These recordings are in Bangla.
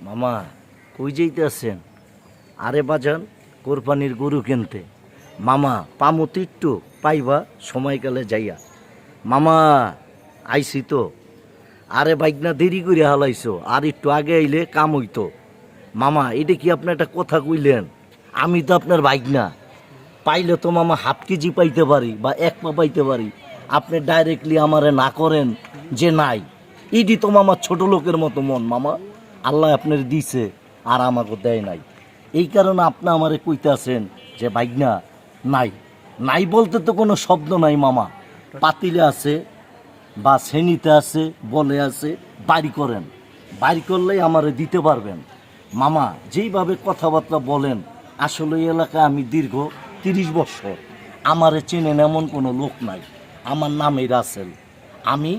মামা, কই যাইতেছেন? আরে বাজান, কোরবানির গরু কিনতে। মামা, পামতি একটু পাইবা, সময়কালে যাইয়া। মামা আইসি তো। আরে বাইক না দেরি করে হালাইছো, আর একটু আগে আইলে কাম হইতো। মামা, এটা কি আপনি একটা কথা কইলেন? আমি তো আপনার বাইক না পাইলে তো মামা হাফ কেজি পাইতে পারি বা এক পা পাইতে পারি। আপনি ডাইরেক্টলি আমারে না করেন যে নাই। ইডি তো মামা ছোট লোকের মতো মন, মামা। আল্লাহ আপনার দিছে আর আমাকে দেয় নাই। এই কারণে আপনি আমারে কইতাছেন যে বাইক না, নাই। নাই বলতে তো কোনো শব্দ নাই, মামা। পাতিলে আছে বা শ্রেণীতে আছে, বলে আছে, বাড়ি করেন। বাড়ি করলেই আমারে দিতে পারবেন। মামা, যেইভাবে কথাবার্তা বলেন, আসলে এই এলাকায় আমি দীর্ঘ তিরিশ বছর। আমারে চেনেন এমন কোনো লোক নাই। আমার নাম রাসেল। আমি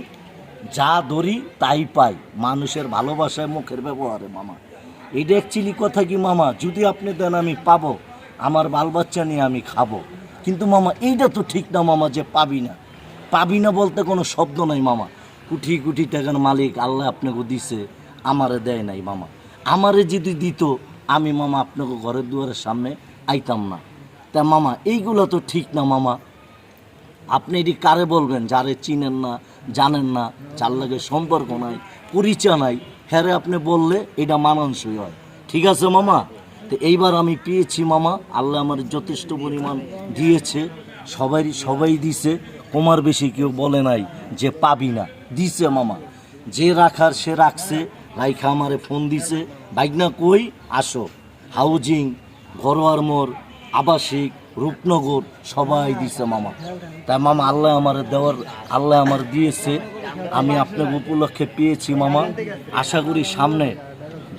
যা ধরি তাই পাই। মানুষের ভালোবাসায় মুখের ব্যবহারে, মামা। এটা অ্যাকচুয়ালি কথা কি, মামা? যদি আপনি দেন আমি পাবো। আমার বাল বাচ্চা নিয়ে আমি খাব। কিন্তু মামা, এইটা তো ঠিক না মামা যে পাবি না। পাবি না বলতে কোনো শব্দ নাই, মামা। কুঠি কুঠি টাকার মালিক আল্লাহ আপনাকে দিছে, আমারে দেয় নাই, মামা। আমারে যদি দিত, আমি মামা আপনাকে ঘরের দুয়ারের সামনে আইতাম না। তা মামা, এইগুলো তো ঠিক না, মামা। আপনি এটি কারে বলবেন? যারে চিনেন না, জানেন না, যার লাগে সম্পর্ক নাই, পরিচয় নাই, হ্যারে আপনি বললে এটা মানানসই হয়। ঠিক আছে মামা? তো এইবার আমি পেয়েছি মামা, আল্লাহ আমার যথেষ্ট পরিমাণ দিয়েছে, সবাই সবাই দিছে, কমার বেশি কেউ বলে নাই যে পাবি না। দিছে মামা। যে রাখার সে রাখছে, রাইখা আমারে ফোন দিছে বাইক না কই? আসো। হাউজিং ঘরোয়ার মোড় আবাসিক রূপনগর সবাই দিছে মামা। তাই মামা, আল্লাহ আমার দেওয়ার, আল্লাহ আমার দিয়েছে। আমি আপনাকে উপলক্ষে পেয়েছি মামা। আশা করি সামনে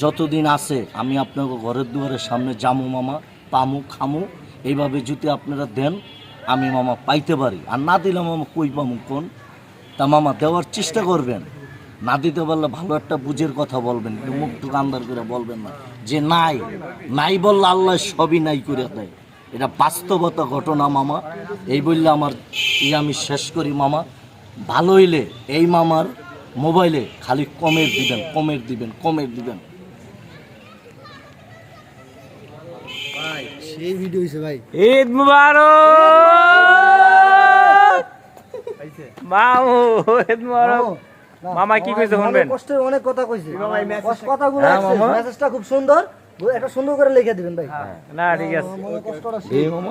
যতদিন আছে, আমি আপনাকে ঘরের দুয়ারের সামনে যামু মামা, পামু, খামু। এইভাবে যদি আপনারা দেন, আমি মামা পাইতে পারি। আর না দিলে মামা কই পামু কোন? তা মামা দেওয়ার চেষ্টা করবেন। না দিতে পারলে ভালো একটা বুঝের কথা বলবেন, একটু মুখটুক আন্দার করে বলবেন না। যে নাই নাই বললে আল্লাহ সবই নাই করে দেয়। এটা বাস্তবতা ঘটনা মামা। এই বললে আমার ই আমি শেষ করি মামা। ভালো হইলে এই মামার মোবাইলে খালি কমের দিবেন কমের দিবেন কমের দিবেন। ভাই সেই ভিডিও হইছে ভাই। ঈদ মুবারক! মামু ঈদ মুবারক। মামা কি কইছে শুনবেন? কষ্টের অনেক কথা কইছে। কষ্ট- কথাগুলো হ্যাঁ, মেসেজটা খুব সুন্দর। একটা সুন্দর করে লিখে দিবেন ভাই। না ঠিক আছে। এই মামা?